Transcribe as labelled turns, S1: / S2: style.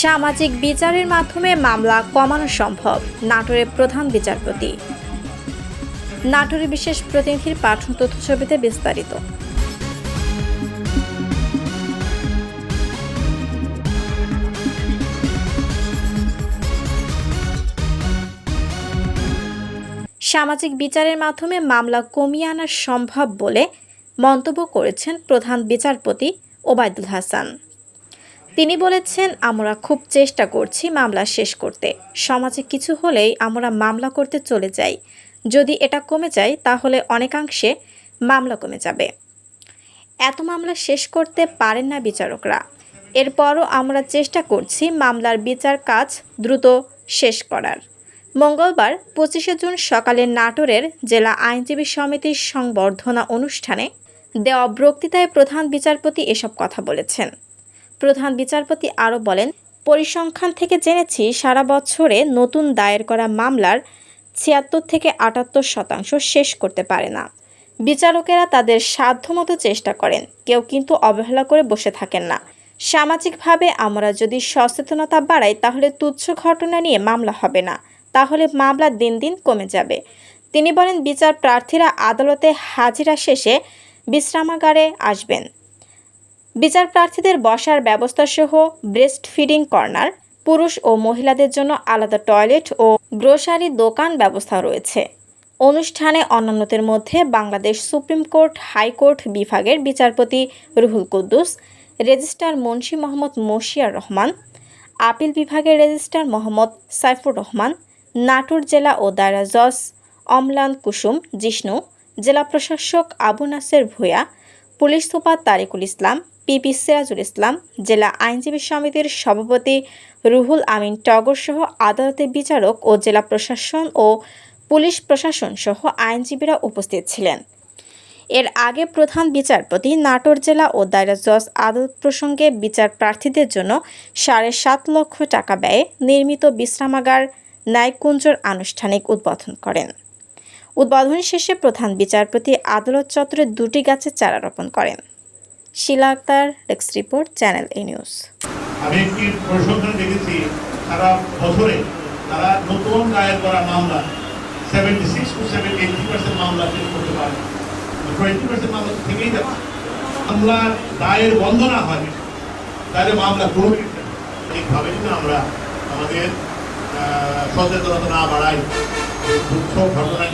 S1: সামাজিক বিচারের মাধ্যমে মামলা কমানো সম্ভব, নাটোরের প্রধান বিচারপতি। নাটোরের বিশেষ প্রতিনিধির পাঠন তথ্য ছবিতে বিস্তারিত। সামাজিক বিচারের মাধ্যমে মামলা কমিয়ে আনা সম্ভব বলে মন্তব্য করেছেন প্রধান বিচারপতি ওবায়দুল হাসান। তিনি বলেছেন, আমরা খুব চেষ্টা করছি মামলা শেষ করতে। সমাজে কিছু হলেই আমরা মামলা করতে চলে যাই। যদি এটা কমে যায়, তাহলে অনেকাংশে মামলা কমে যাবে। এত মামলা শেষ করতে পারেন না বিচারকরা। এরপরও আমরা চেষ্টা করছি মামলার বিচার কাজ দ্রুত শেষ করার। মঙ্গলবার, পঁচিশে জুন সকালে নাটোরের জেলা আইনজীবী সমিতির সংবর্ধনা অনুষ্ঠানে দেওয়া বক্তৃতায় প্রধান বিচারপতি এসব কথা বলেছেন। প্রধান বিচারপতি আরও বলেন, পরিসংখ্যান থেকে জেনেছি সারা বছরে নতুন দায়ের করা মামলার ছিয়াত্তর থেকে আটাত্তর শতাংশ শেষ করতে পারে না। বিচারকেরা তাদের সাধ্যমতো চেষ্টা করেন, কেউ কিন্তু অবহেলা করে বসে থাকেন না। সামাজিকভাবে আমরা যদি সচেতনতা বাড়াই, তাহলে তুচ্ছ ঘটনা নিয়ে মামলা হবে না, তাহলে মামলা দিন দিন কমে যাবে। তিনি বলেন বিচার প্রার্থীরা আদালতে হাজিরা শেষে বিশ্রামাগারে আসবেন। বিচার প্রার্থীদের বসার ব্যবস্থা সহ ব্রেস্ট ফিডিং কর্নার পুরুষ ও মহিলাদের জন্য আলাদা টয়লেট ও গ্রোসারি দোকান ব্যবস্থা রয়েছে। অনুষ্ঠানে অন্যান্যদের মধ্যে বাংলাদেশ সুপ্রিম কোর্ট, হাইকোর্ট বিভাগের বিচারপতি রুহুল কুদ্দুস, রেজিস্ট্রার মুন্সি মোহাম্মদ মশিয়ার রহমান, আপিল বিভাগের রেজিস্ট্রার মোহাম্মদ সাইফুর রহমান, নাটোর জেলা ও দায়রা জজ অমলান কুসুম, জিষ্ণু, জেলা প্রশাসক Abu Naser ভূয়া police super Tariqul Islam PP Sirajul Islam, জেলা আইনজীবী সমিতির সভাপতি রুহুল আমিন টগর সহ আদালতের বিচারক ও জেলা প্রশাসন ও পুলিশ প্রশাসন সহ আইনজীবীরা উপস্থিত ছিলেন। এর আগে প্রধান বিচারপতি নাটোর জেলা ও দায়রা জজ আদালত প্রসঙ্গে বিচার প্রার্থীদের জন্য সাড়ে সাত লক্ষ টাকা ব্যয়ে নির্মিত বিশ্রামাগার ন্যায়কুঞ্জর আনুষ্ঠানিক উদ্বোধন করেন। উদ্বোধন শেষে প্রধান বিচারপতি আদালত চত্বরে দুটি গাছের চারা রোপণ করেন। Shila Akter, desk report, channel A news.
S2: আমি একটি পরিসংখ্যান দেখেছি, সারা বছরে তারা নতুন দায়ের করা মামলা seventy six to seventy eighty percent মামলা শেষ করতে পারে টোয়েন্টি পার্সেন্ট মামলা থেকেই যাচ্ছে। মামলা দায়ের বন্ধ না হয়, তাহলে মামলা কোনো ঠিকভাবে যদি আমরা আমাদের সচেতনতা না বাড়াই, দুঃখ ঘটনা